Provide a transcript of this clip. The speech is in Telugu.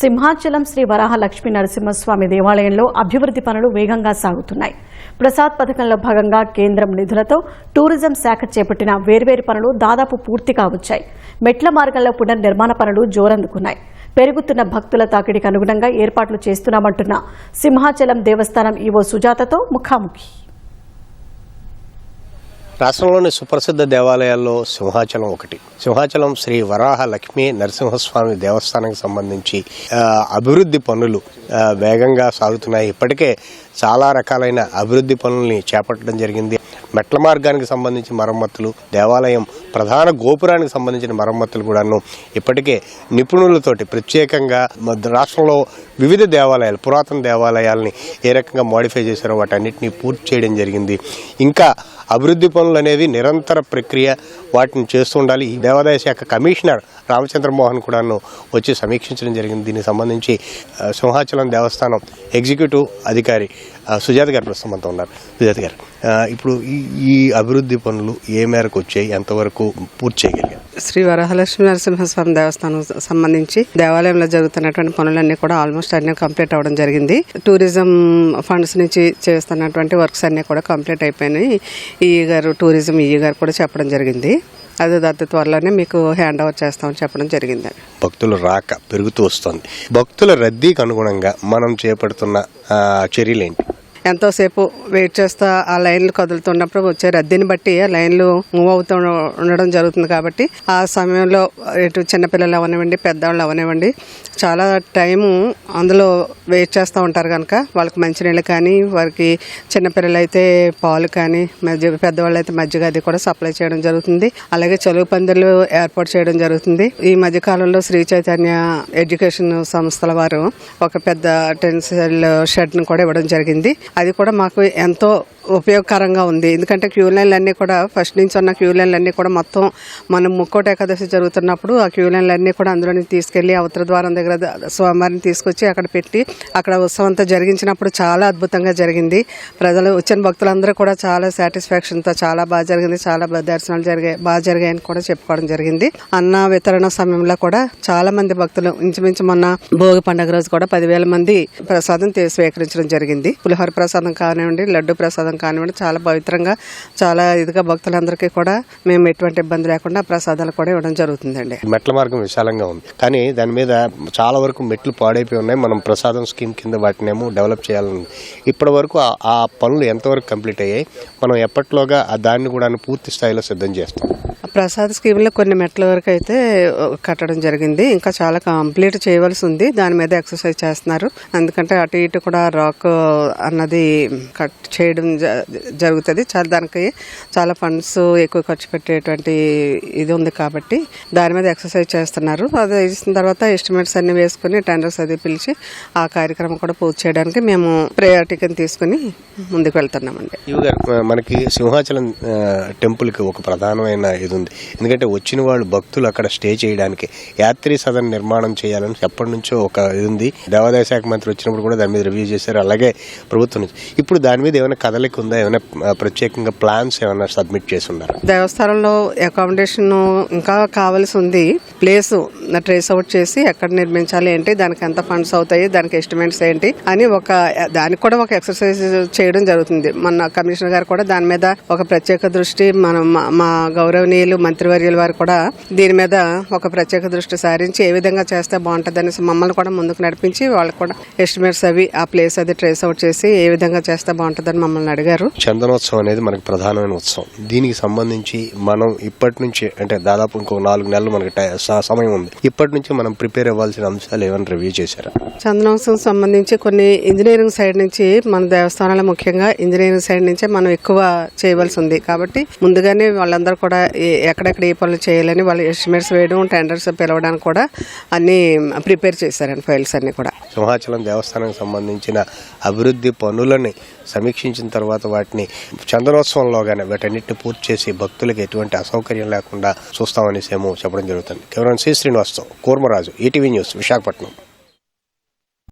సింహాచలం శ్రీ వరాహ లక్ష్మీ నరసింహస్వామి దేవాలయంలో అభివృద్ధి పనులు వేగంగా సాగుతున్నాయి. ప్రసాద్ పథకంలో భాగంగా కేంద్రం నిధులతో టూరిజం శాఖ చేపట్టిన వేర్వేరు పనులు దాదాపు పూర్తిగా వచ్చాయి. మెట్ల మార్గంలో పునర్నిర్మాణ పనులు జోరందుకున్నాయి. పెరుగుతున్న భక్తుల తాకిడికి అనుగుణంగా ఏర్పాట్లు చేస్తున్నామంటున్న సింహాచలం దేవస్థానం ఈవో సుజాతతో ముఖాముఖి. రాష్ట్రంలోని సుప్రసిద్ధ దేవాలయాల్లో సింహాచలం ఒకటి. సింహాచలం శ్రీ వరాహ లక్ష్మీ నరసింహస్వామి దేవస్థానానికి సంబంధించి అభివృద్ధి పనులు వేగంగా సాగుతున్నాయి. ఇప్పటికే చాలా రకాలైన అభివృద్ధి పనుల్ని చేపట్టడం జరిగింది. మెట్ల మార్గానికి సంబంధించి మరమ్మతులు దేవాలయం ప్రధాన గోపురానికి సంబంధించిన మరమ్మతులు కూడాను ఇప్పటికే నిపుణులతోటి ప్రత్యేకంగా రాష్ట్రంలో వివిధ దేవాలయాలు పురాతన దేవాలయాల్ని ఏ రకంగా మోడిఫై చేశారో వాటన్నిటిని పూర్తి చేయడం జరిగింది. ఇంకా అభివృద్ధి పనులు అనేవి నిరంతర ప్రక్రియ వాటిని చేస్తూ ఉండాలి. ఈ దేవాదాయ శాఖ కమిషనర్ రామచంద్రమోహన్ కూడాను వచ్చి సమీక్షించడం జరిగింది. దీనికి సంబంధించి సింహాచలం దేవస్థానం ఎగ్జిక్యూటివ్ అధికారి సుజాత గారు ప్రస్తుతం అంతా ఉన్నారు. సుజాత గారు ఇప్పుడు ఈ ఈ అభివృద్ధి పనులు ఏ మేరకు వచ్చాయి? ఎంతవరకు పూర్తి చేయగలిగారు? శ్రీ వరహలక్ష్మీ నరసింహస్వామి దేవస్థానం సంబంధించి దేవాలయంలో జరుగుతున్నటువంటి పనులన్నీ కూడా ఆల్మోస్ట్ అన్ని కంప్లీట్ అవ్వడం జరిగింది. టూరిజం ఫండ్స్ నుంచి చేస్తున్నటువంటి వర్క్స్ అన్ని కూడా కంప్లీట్ అయిపోయినాయి. ఈ గారు టూరిజం ఈ గారు కూడా చెప్పడం జరిగింది. అది అతి త్వరలోనే మీకు హ్యాండ్ ఓవర్ చేస్తామని చెప్పడం జరిగింది. భక్తుల రాక పెరుగుతూ వస్తుంది. భక్తుల రద్దీకి అనుగుణంగా మనం చేపడుతున్న ఆ, చర్యలేంటి? ఎంతోసేపు వెయిట్ చేస్తా ఆ లైన్లు కదులుతున్నప్పుడు వచ్చే రద్దీని బట్టి ఆ లైన్లు మూవ్ అవుతూ ఉండడం జరుగుతుంది కాబట్టి ఆ సమయంలో ఇటు చిన్నపిల్లలు అవనివ్వండి పెద్దవాళ్ళు అవనివ్వండి చాలా టైము అందులో వెయిట్ చేస్తూ ఉంటారు కనుక వాళ్ళకి మంచినీళ్ళు కానీ వారికి చిన్నపిల్లలు అయితే పాలు కానీ మజ్జిగ పెద్దవాళ్ళు అయితే మజ్జిగ అది కూడా సప్లై చేయడం జరుగుతుంది. అలాగే చెలువు పందిళ్ళు ఏర్పాటు చేయడం జరుగుతుంది. ఈ మధ్య కాలంలో శ్రీ చైతన్య ఎడ్యుకేషన్ సంస్థల వారు ఒక పెద్ద టెన్సిల్ షెడ్ను కూడా ఇవ్వడం జరిగింది. అది కూడా మాకు ఎంతో ఉపయోగకరంగా ఉంది. ఎందుకంటే క్యూ లైన్లు అన్నీ కూడా ఫస్ట్ నుంచి ఉన్న క్యూ లైన్లు అన్నీ కూడా మొత్తం మనం ముక్కోట ఏకాదశి జరుగుతున్నప్పుడు ఆ క్యూ లైన్లు అన్నీ కూడా అందులోని తీసుకెళ్ళి అవతల ద్వారం దగ్గర స్వామివారిని తీసుకొచ్చి అక్కడ పెట్టి అక్కడ ఉత్సవం అంతా జరిగించినప్పుడు చాలా అద్భుతంగా జరిగింది. ప్రజలు వచ్చిన భక్తులందరూ కూడా చాలా సాటిస్ఫాక్షన్తో చాలా బాగా జరిగింది. చాలా దర్శనాలు జరిగాయి బాగా జరిగాయని కూడా చెప్పుకోవడం జరిగింది. అన్న వితరణ సమయంలో కూడా చాలా మంది భక్తులు ఇంచుమించు మొన్న భోగి పండుగ రోజు కూడా పదివేల మంది ప్రసాదం తీ- స్వీకరించడం జరిగింది. పులిహోర ప్రసాదం కానివ్వండి లడ్డు ప్రసాదం కానివ్వండి చాలా పవిత్రంగా చాలా ఇదిగా భక్తులందరికీ కూడా మేము ఎటువంటి ఇబ్బంది లేకుండా ప్రసాదాలు కూడా ఇవ్వడం జరుగుతుందండి. మెట్ల మార్గం విశాలంగా ఉంది. కానీ దాని మీద చాలా వరకు మెట్లు పాడైపోయి ఉన్నాయి. మనం ప్రసాదం స్కీమ్ కింద వాటినేమో డెవలప్ చేయాలని. ఇప్పటి వరకు ఆ- పనులు ఎంతవరకు కంప్లీట్ అయ్యాయి? మనం ఎప్పటిలోగా ఆ దాన్ని కూడా పూర్తి స్థాయిలో సిద్ధం చేస్తాం? ప్రసాద్ స్కీమ్లో కొన్ని మెట్ల వరకు అయితే కట్టడం జరిగింది. ఇంకా చాలా కంప్లీట్ చేయవలసి ఉంది. దాని మీద ఎక్సర్సైజ్ చేస్తున్నారు. ఎందుకంటే అటు ఇటు కూడా రాక్ అన్నది కట్ చేయడం జరుగుతుంది. చాలా దానికి చాలా ఫండ్స్ ఎక్కువ ఖర్చు పెట్టేటువంటి ఇది ఉంది కాబట్టి దాని మీద ఎక్సర్సైజ్ చేస్తున్నారు. అది చేసిన తర్వాత ఎస్టిమేట్స్ అన్ని వేసుకుని టెండర్స్ అది పిలిచి ఆ కార్యక్రమం కూడా పూర్తి చేయడానికి మేము ప్రయారిటీ తీసుకుని ముందుకు వెళ్తున్నామండి. మనకి సింహాచలం టెంపుల్కి ఒక ప్రధానమైన ఇది ఉంది. ఎందుకంటే వచ్చిన వాళ్ళు భక్తులు అక్కడ స్టే చేయడానికి యాత్రి సదన్ నిర్మాణం చేయాలని ఎప్పటి నుంచో ఒక ఇది ఉంది. దేవాదాయ శాఖ మంత్రి వచ్చినప్పుడు కూడా దాని మీద రివ్యూ చేశారు. అలాగే ప్రభుత్వం నుంచి. ఇప్పుడు దాని మీద ఏమైనా కథలు కదలిక ఉందా ఏమైనా ప్రత్యేకంగా ప్లాన్స్ ఏమైనా సబ్మిట్ చేసి ఉన్నారు? దేవస్థానంలో అకామిడేషన్ ఇంకా కావాల్సి ఉంది. ప్లేస్ ట్రేస్ అవుట్ చేసి ఎక్కడ నిర్మించాలి ఏంటి దానికి ఎంత ఫండ్స్ అవుతాయి దానికి ఎస్టిమేట్స్ ఏంటి అని ఒక దానికి కూడా ఒక ఎక్సర్సైజ్ చేయడం జరుగుతుంది. మన కమిషనర్ గారు కూడా దాని మీద ఒక ప్రత్యేక దృష్టి మన మా- గౌరవనీయులు మంత్రివర్యుల వారు కూడా దీని మీద ఒక ప్రత్యేక దృష్టి సారించి ఏ విధంగా చేస్తే బాగుంటుంది అనేసి మమ్మల్ని కూడా ముందుకు నడిపించి వాళ్ళకి కూడా ఎస్టిమేట్స్ అవి ఆ ప్లేస్ అది ట్రేస్ అవుట్ చేసి ఏ విధంగా చేస్తే బాగుంటుందని మమ్మల్ని అడిగారు చందనోత్సవం అనేది మనకి ప్రధానమైన ఉత్సవం. దీనికి సంబంధించి మనం ఇప్పటి నుంచి అంటే దాదాపు ఇంకో నాలుగు నెలలు మనకి సమయం ఉంది. ఇప్పటి నుంచి మనం ప్రిపేర్ అవ్వాల్సిన అంశాలు ఏమైనా రివ్యూ చేశారా? చందనోత్సవం సంబంధించి కొన్ని ఇంజనీరింగ్ సైడ్ నుంచి మన దేవస్థానాలు ముఖ్యంగా ఇంజనీరింగ్ సైడ్ నుంచే మనం ఎక్కువ చేయవలసి ఉంది. కాబట్టి ముందుగానే వాళ్ళందరూ కూడా ఎక్కడెక్కడ ఏ పనులు చేయాలని వాళ్ళు ఎస్టిమేట్స్ వేయడం టెండర్స్ పిలవడానికి కూడా అన్ని ప్రిపేర్ చేశారండి ఫైల్స్ అన్ని కూడా. సింహాచలం దేవస్థానానికి సంబంధించిన అభివృద్ధి పనులని సమీక్షించిన తర్వాత తర్వాత వాటిని చందనోత్సవంలోగానే వీటన్నిటిని పూర్తి చేసి భక్తులకు ఎటువంటి అసౌకర్యం లేకుండా చూస్తామనేసేమో చెప్పడం జరుగుతుంది. కేవలం శ్రీ శ్రీనివాస్తో కూర్మరాజు ఈటీవీ న్యూస్ విశాఖపట్నం.